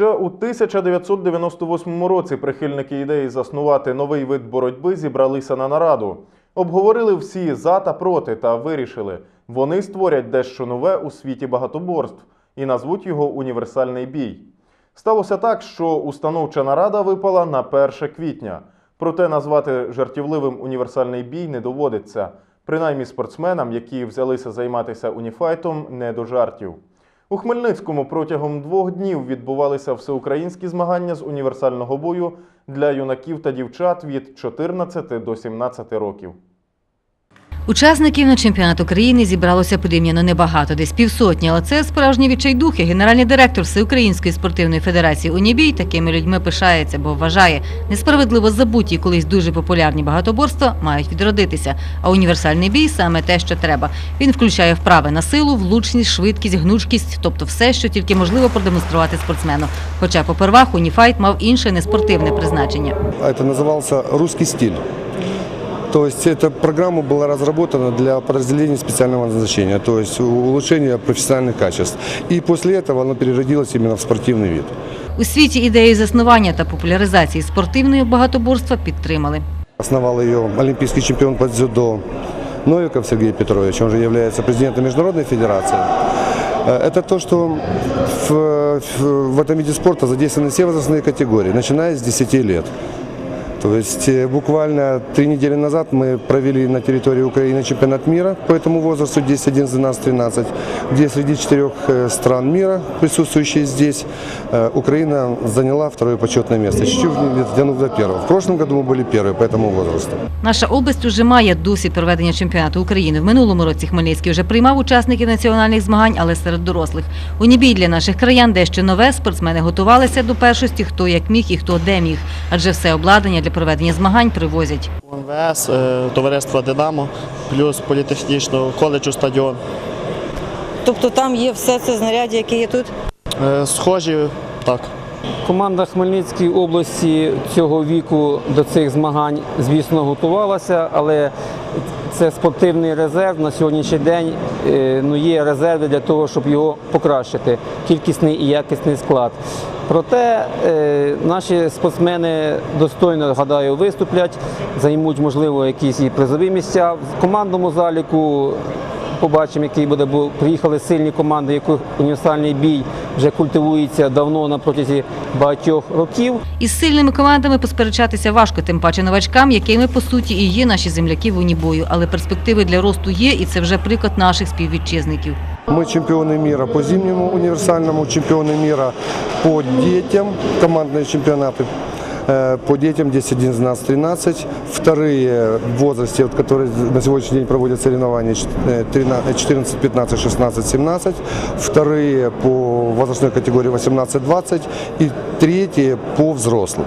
Ще у 1998 році прихильники ідеї заснувати новий вид боротьби зібралися на нараду. Обговорили всі за та проти та вирішили, вони створять дещо нове у світі багатоборств і назвуть його універсальний бій. Сталося так, що установча нарада випала на 1 квітня. Проте назвати жартівливим універсальний бій не доводиться. Принаймні спортсменам, які взялися займатися уніфайтом, не до жартів. У Хмельницькому протягом двох днів відбувалися всеукраїнські змагання з універсального бою для юнаків та дівчат від 14 до 17 років. Учасників на чемпіонат України зібралося порівняно небагато, десь півсотні, але це справжні відчайдухи. Генеральний директор Всеукраїнської спортивної федерації Унібій такими людьми пишається, бо вважає, несправедливо забуті колись дуже популярні багатоборства мають відродитися. А універсальний бій саме те, що треба. Він включає вправи на силу, влучність, швидкість, гнучкість, тобто все, що тільки можливо продемонструвати спортсмену. Хоча попервах уніфайт мав інше неспортивне призначення. А Это назывался «Русский стиль». То есть эта программа была разработана для подразделений специального назначения, то есть улучшения профессиональных качеств. И после этого она переродилась именно в спортивный вид. У світі ідеї заснування та популяризації спортивного багатоборства підтримали. Основал ее олимпийский чемпион по дзюдо Новиков Сергей Петрович, он же является президентом Международной Федерации. Э, Это то, что в, в- в этом виде спорта задействованы все возрастные категории, начиная с 10 лет. То есть э, буквально три недели назад мы провели на территории Украины чемпионат мира по этому возрасту 10, 11, 12, 13, где среди четырех э, стран мира, присутствующие здесь, э, Украина заняла второе почетное место, чуть-чуть втянув до первого. В прошлом году мы были первые по этому возрасту. Наша область уже має досвід проведення чемпіонату України. В минулому році Хмельницький вже приймав учасників національних змагань, але серед дорослих. У нібій для наших краян дещо нове. Спортсмени готувалися до першості, хто як міг і хто де міг. Адже все обладнання для проведення змагань привозять. МВС, е, товариство Динамо, плюс політехнічного коледжу стадіон. Тобто там є все це знаряддя, яке є тут. Е, Схожі, так. Команда Хмельницької області цього віку до цих змагань, звісно, готувалася, але це спортивний резерв на сьогоднішній день. е, Ну, є резерви для того, щоб його покращити, кількісний і якісний склад. Проте е, наші спортсмени достойно гадаю виступлять, займуть, можливо, якісь і призові місця в командному заліку Побачимо, який буде, бо приїхали сильні команди, яких універсальний бій вже культивується давно на протязі багатьох років. Із сильними командами посперечатися важко, тим паче новачкам, якими по суті і є наші земляки в унібою. Але перспективи для росту є, і це вже приклад наших співвітчизників. Мы чемпионы мира по зимнему универсальному, чемпионы мира по детям, командные чемпионаты э, по детям 10, 11, 12, 13. Вторые в возрасте, вот, которые на сегодняшний день проводят соревнования ч- э, 13, 14, 15, 16, 17. Вторые по возрастной категории 18-20. И третьи по взрослым.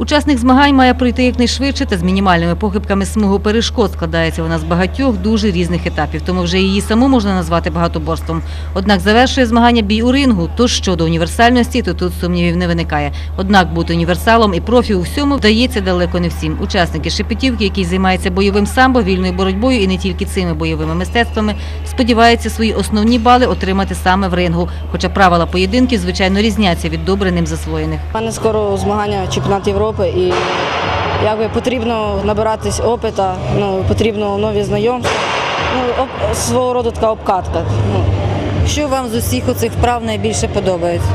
Учасник змагань має пройти якнайшвидше та з мінімальними похибками смугу перешкод. Складається вона з багатьох дуже різних етапів, тому вже її саму можна назвати багатоборством. Однак завершує змагання бій у рингу. Тож щодо універсальності, то тут сумнівів не виникає. Однак бути універсалом і профі у всьому вдається далеко не всім. Учасники Шепетівки, які займаються бойовим самбо, вільною боротьбою і не тільки цими бойовими мистецтвами, сподіваються свої основні бали отримати саме в рингу. Хоча правила поєдинків, звичайно, різняться від добре ним засвоєних. У мене скоро змагання чемпіонат Європи і якби потрібно набиратись опита, ну, потрібно нові знайомства. Ну, оп- свого роду така обкатка. Ну, Що вам з усіх оцих вправ найбільше подобається?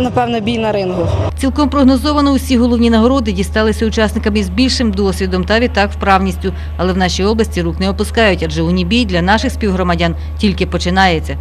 Напевно, бій на рингу. Цілком прогнозовано усі головні нагороди дісталися учасникам із більшим досвідом та відтак вправністю. Але в нашій області рук не опускають, адже унібій для наших співгромадян тільки починається.